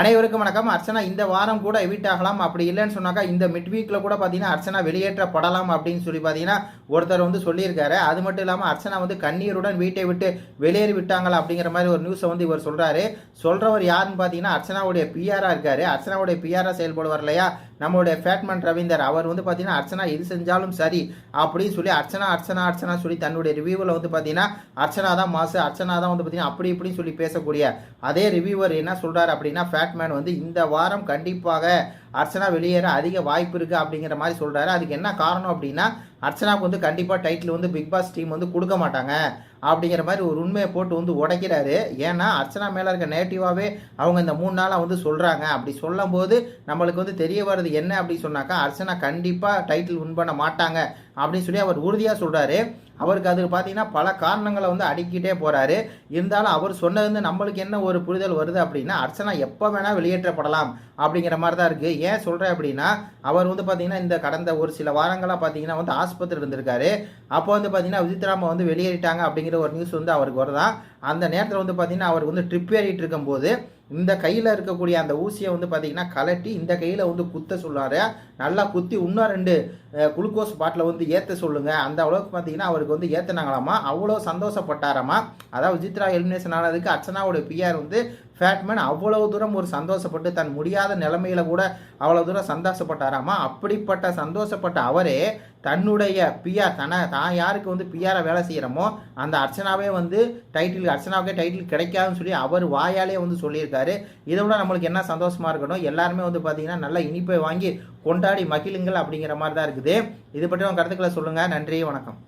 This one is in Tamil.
அனைவருக்கும் வணக்கம். அர்ச்சனா இந்த வாரம் கூட எவிட் ஆகலாம். அப்படி இல்லைன்னு சொன்னாக்கா இந்த மிட் வீக்கில் கூட பார்த்தீங்கன்னா அர்ச்சனா வெளியேற்றப்படலாம் அப்படின்னு சொல்லி பார்த்தீங்கன்னா ஒருத்தர் வந்து சொல்லியிருக்காரு. அது மட்டும் இல்லாமல் அர்ச்சனா வந்து கண்ணீருடன் வீட்டை விட்டு வெளியேறி விட்டாங்களா அப்படிங்கிற மாதிரி ஒரு நியூஸை வந்து இவர் சொல்கிறாரு சொல்கிறவர் யாருன்னு பார்த்தீங்கன்னா அர்ச்சனாவுடைய பிஆராக இருக்காரு. அர்ச்சனாவுடைய பிஆராக செயல்படுவார் இல்லையா? நம்மளுடைய ஃபேட்மன் ரவீந்தர். அவர் வந்து பார்த்தீங்கன்னா அர்ச்சனா எது செஞ்சாலும் சரி அப்படின்னு சொல்லி அர்ச்சனா அர்ச்சனா அர்ச்சனா சொல்லி தன்னுடைய ரிவ்யூவில் வந்து பார்த்தீங்கன்னா அர்ச்சனா தான் மாசு அர்ச்சனா தான் வந்து பார்த்தீங்கன்னா அப்படி இப்படின்னு சொல்லி பேசக்கூடிய அதே ரிவ்யூவர் என்ன சொல்கிறார் அப்படின்னா பேட்மேன் வந்து இந்த வாரம் கண்டிப்பாக அர்ச்சனா வெளியேற அதிக வாய்ப்பு இருக்குது அப்படிங்கிற மாதிரி சொல்கிறாரு அதுக்கு என்ன காரணம் அப்படின்னா அர்ச்சனாவுக்கு வந்து கண்டிப்பாக டைட்டில் வந்து பிக் பாஸ் டீம் வந்து கொடுக்க மாட்டாங்க அப்படிங்கிற மாதிரி ஒரு உண்மையை போட்டு வந்து உடைக்கிறாரு. ஏன்னா அர்ச்சனா மேலே இருக்க நேட்டிவாகவே அவங்க இந்த மூணு நாளாக வந்து சொல்கிறாங்க அப்படி சொல்லும்போது நம்மளுக்கு வந்து தெரிய வருது என்ன அப்படின்னு சொன்னாக்கா அர்ச்சனா கண்டிப்பாக டைட்டில் வின் பண்ண மாட்டாங்க அப்படின்னு சொல்லி அவர் உறுதியாக சொல்கிறாரு அவருக்கு அதுக்கு பார்த்தீங்கன்னா பல காரணங்களை வந்து அடிக்கிட்டே போகிறாரு இருந்தாலும் அவர் சொன்னது வந்து நம்மளுக்கு என்ன ஒரு புரிதல் வருது அப்படின்னா அர்ச்சனா எப்போ வேணால் வெளியேற்றப்படலாம் அப்படிங்கிற மாதிரி தான் இருக்குது ஏன் சொல்கிறேன் அப்படின்னா அவர் வந்து பார்த்தீங்கன்னா இந்த கடந்த ஒரு சில வாரங்களாக பார்த்தீங்கன்னா வந்து ஆஸ்பத்திரி இருந்திருக்காரு. அப்போ வந்து பார்த்தீங்கன்னா விஜித்ராமா வந்து வெளியேறிட்டாங்க அப்படிங்கிற ஒரு நியூஸ் வந்து அவருக்கு வருதான். அந்த நேரத்தில் வந்து பார்த்தீங்கன்னா அவர் வந்து ட்ரிப் ஏறிட்டு இருக்கும்போது இந்த கையில் இருக்கக்கூடிய அந்த ஊசியை வந்து பார்த்தீங்கன்னா கலட்டி இந்த கையில் வந்து குத்த சொல்லாரு நல்லா குத்தி இன்னும் ரெண்டு குளுக்கோஸ் பாட்டில் வந்து ஏற்ற சொல்லுங்கள் அந்த அளவுக்கு பார்த்தீங்கன்னா அவருக்கு வந்து ஏற்றினாங்களாமா அவ்வளோ சந்தோஷப்பட்டாராமா? அதாவது விஜித்ரா எலிமினேஷன் ஆனதுக்கு அர்ச்சனாவோட பிஆர் வந்து ஃபேட்மேன் அவ்வளவு தூரம் ஒரு சந்தோஷப்பட்டு தன் முடியாத நிலைமையில கூட அவ்வளோ தூரம் சந்தோஷப்பட்டாராமா? அப்படிப்பட்ட சந்தோஷப்பட்ட அவரே தன்னுடைய பிஆர் தன தான் யாருக்கு வந்து பிஆரை வேலை செய்கிறோமோ அந்த அர்ச்சனாவே வந்து டைட்டில் அர்ச்சனாவுக்கே டைட்டில் கிடைக்காதுன்னு சொல்லி அவர் வாயாலே வந்து சொல்லியிருக்காரு. இதை விட நம்மளுக்கு என்ன சந்தோஷமாக இருக்கணும்? எல்லாருமே வந்து பார்த்தீங்கன்னா நல்லா இனிப்பை வாங்கி கொண்டாடி மகிழுங்கள் அப்படிங்கிற மாதிரி தான் இருக்குது. இது பற்றி உங்கள் கருத்துக்களை சொல்லுங்கள் நன்றி வணக்கம்.